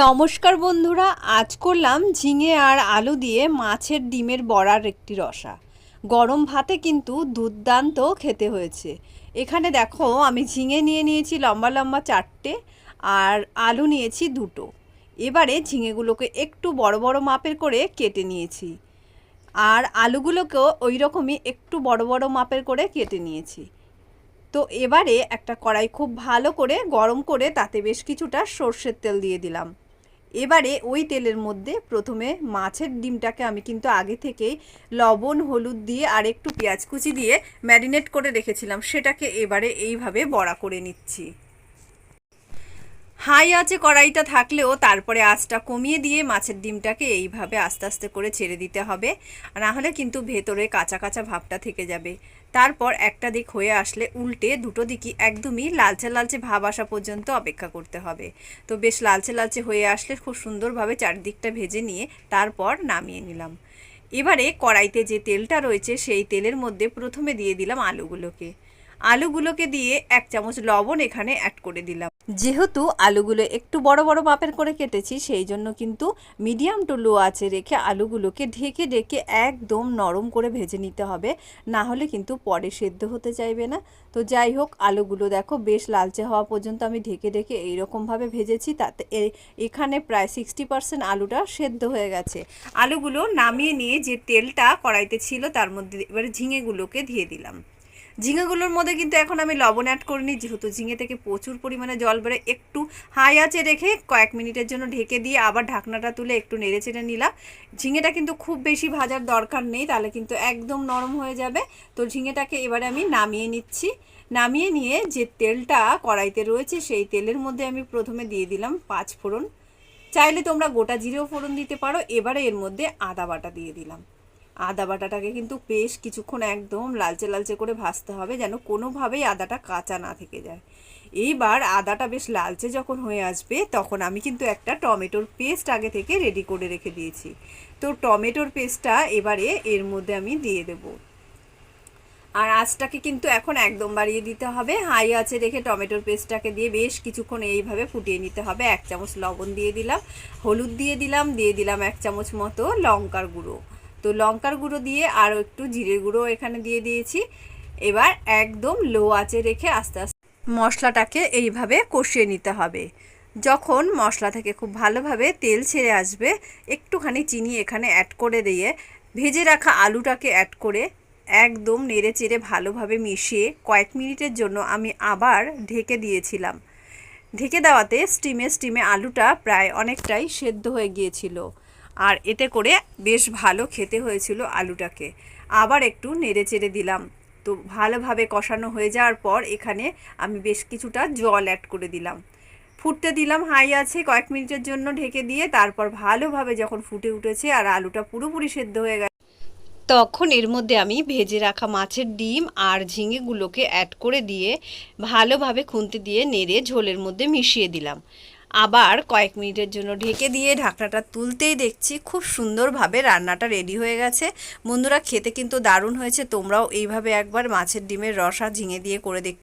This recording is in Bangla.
নমস্কার বন্ধুরা, আজ করলাম ঝিঙে আর আলু দিয়ে মাছের ডিমের বড়ার একটি রসা। গরম ভাতে কিন্তু দুর্দান্ত খেতে হয়েছে। এখানে দেখো, আমি ঝিঙে নিয়ে নিয়েছি লম্বা লম্বা চারটে আর আলু নিয়েছি দুটো। এবারে ঝিঙেগুলোকে একটু বড় বড় মাপের করে কেটে নিয়েছি। আর আলুগুলোকেও ওই রকমই একটু বড় বড় মাপের করে কেটে নিয়েছি। তো এবারে একটা কড়াই খুব ভালো করে গরম করে তাতে বেশ কিছুটা সর্ষের তেল দিয়ে দিলাম। এবারে ওই তেলের মধ্যে প্রথমে মাছের ডিমটাকে আমি কিন্তু আগে থেকেই লবণ, হলুদ দিয়ে আর একটু পেঁয়াজ কুচি দিয়ে ম্যারিনেট করে রেখেছিলাম। সেটাকে এবারে এইভাবে বড়া করে নিচ্ছি। হাই আছে, কড়াইটা থাকলেও তারপরে আঁচটা কমিয়ে দিয়ে মাছের ডিমটাকে এইভাবে আস্তে আস্তে করে ছেড়ে দিতে হবে। না হলে কিন্তু ভেতরে কাঁচা কাঁচা ভাবটা থেকে যাবে। তারপর একটা দিক হয়ে আসলে উল্টে দুটো দিকই একদমই লালচে লালচে ভাব আসা পর্যন্ত অপেক্ষা করতে হবে। তো বেশ লালচে লালচে হয়ে আসলে খুব সুন্দরভাবে চারদিকটা ভেজে নিয়ে তারপর নামিয়ে নিলাম। এবারে কড়াইতে যে তেলটা রয়েছে, সেই তেলের মধ্যে প্রথমে দিয়ে দিলাম আলুগুলোকে। আলুগুলোকে দিয়ে এক চামচ লবণ এখানে অ্যাড করে দিলাম। যেহেতু আলুগুলো একটু বড় বড় মাপের করে কেটেছি, সেই জন্য কিন্তু মিডিয়াম টু লো আছে রেখে আলুগুলোকে ঢেকে ঢেকে একদম নরম করে ভেজে নিতে হবে। না হলে কিন্তু পরে সেদ্ধ হতে চাইবে না। তো যাই হোক, আলুগুলো দেখো বেশ লালচে হওয়া পর্যন্ত আমি ঢেকে ঢেকে এইরকমভাবে ভেজেছি, তাতে এখানে প্রায় সিক্সটি পার্সেন্ট আলুটা সেদ্ধ হয়ে গেছে। আলুগুলো নামিয়ে নিয়ে যে তেলটা কড়াইতে ছিল, তার মধ্যে এবারে ঝিঙেগুলোকে দিয়ে দিলাম। ঝিঙেগুলোর মধ্যে কিন্তু এখন আমি লবণ অ্যাড করিনি, যেহেতু ঝিঙে থেকে প্রচুর পরিমাণে জল বেড়ে একটু হাই আঁচে রেখে কয়েক মিনিটের জন্য ঢেকে দিয়ে আবার ঢাকনাটা তুলে একটু নেড়ে চেড়ে নিলাম। ঝিঙেটা কিন্তু খুব বেশি ভাজার দরকার নেই, তাহলে কিন্তু একদম নরম হয়ে যাবে। তো ঝিঙেটাকে এবারে আমি নামিয়ে নিচ্ছি। নামিয়ে নিয়ে যে তেলটা কড়াইতে রয়েছে, সেই তেলের মধ্যে আমি প্রথমে দিয়ে দিলাম পাঁচ ফোড়ন। চাইলে তোমরা গোটা জিরেও ফোড়ন দিতে পারো, এবারে এর মধ্যে আদা বাটা দিয়ে দিলাম। আদা বাটাটাকে কিন্তু বেশ কিছুক্ষণ একদম লালচে লালচে করে ভাজতে হবে যেন কোনোভাবেই আদাটা কাঁচা না থেকে যায়। এইবার আদাটা বেশ লালচে যখন হয়ে আসবে তখন আমি কিন্তু একটা টমেটোর পেস্ট আগে থেকে রেডি করে রেখে দিয়েছি। তো টমেটোর পেস্টটা এবারে এর মধ্যে আমি দিয়ে দেবো। আর আঁচটাকে কিন্তু এখন একদম বাড়িয়ে দিতে হবে। হাই আছে রেখে টমেটোর পেস্টটাকে দিয়ে বেশ কিছুক্ষণ এইভাবে ফুটিয়ে নিতে হবে। এক চামচ লবণ দিয়ে দিলাম, হলুদ দিয়ে দিলাম দিয়ে দিলাম এক চামচ মতো লঙ্কার গুঁড়ো। তো লঙ্কার গুঁড়ো দিয়ে আরও একটু জিরের গুঁড়ো এখানে দিয়ে দিয়েছি। এবার একদম লো আঁচে রেখে আস্তে আস্তে মশলাটাকে এইভাবে কষিয়ে নিতে হবে। যখন মশলা থেকে খুব ভালোভাবে তেল ছেড়ে আসবে, একটুখানি চিনি এখানে অ্যাড করে দিয়ে ভেজে রাখা আলুটাকে অ্যাড করে একদম নেড়ে চেড়ে ভালোভাবে মিশিয়ে কয়েক মিনিটের জন্য আমি আবার ঢেকে দিয়েছিলাম। ঢেকে দেওয়াতে স্টিমে স্টিমে আলুটা প্রায় অনেকটাই সেদ্ধ হয়ে গিয়েছিল। আর এতে করে বেশ ভালো খেতে হয়েছিল আলুটাকে। আবার একটু নেড়ে চেড়ে দিলাম। তো ভালোভাবে কষানো হয়ে যাওয়ার পর এখানে আমি বেশ কিছুটা জল অ্যাড করে দিলাম। ফুটতে দিলাম হাই আছে কয়েক মিনিটের জন্য ঢেকে দিয়ে তারপর ভালোভাবে যখন ফুটে উঠেছে আর আলুটা পুরোপুরি সেদ্ধ হয়ে গেছে, তখন এর মধ্যে আমি ভেজে রাখা মাছের ডিম আর ঝিঙেগুলোকে অ্যাড করে দিয়ে ভালোভাবে খুন্তি দিয়ে নেড়ে ঝোলের মধ্যে মিশিয়ে দিলাম। আবার কয়েক মিনিটের জন্য ঢেকে দিয়ে ঢাকনাটা তুলতেই দেখছি খুব সুন্দরভাবে রান্নাটা রেডি হয়ে গেছে। বন্ধুরা, খেতে কিন্তু দারুণ হয়েছে। তোমরাও এইভাবে একবার মাছের ডিমের রসা ঝিঙে দিয়ে করে দেখ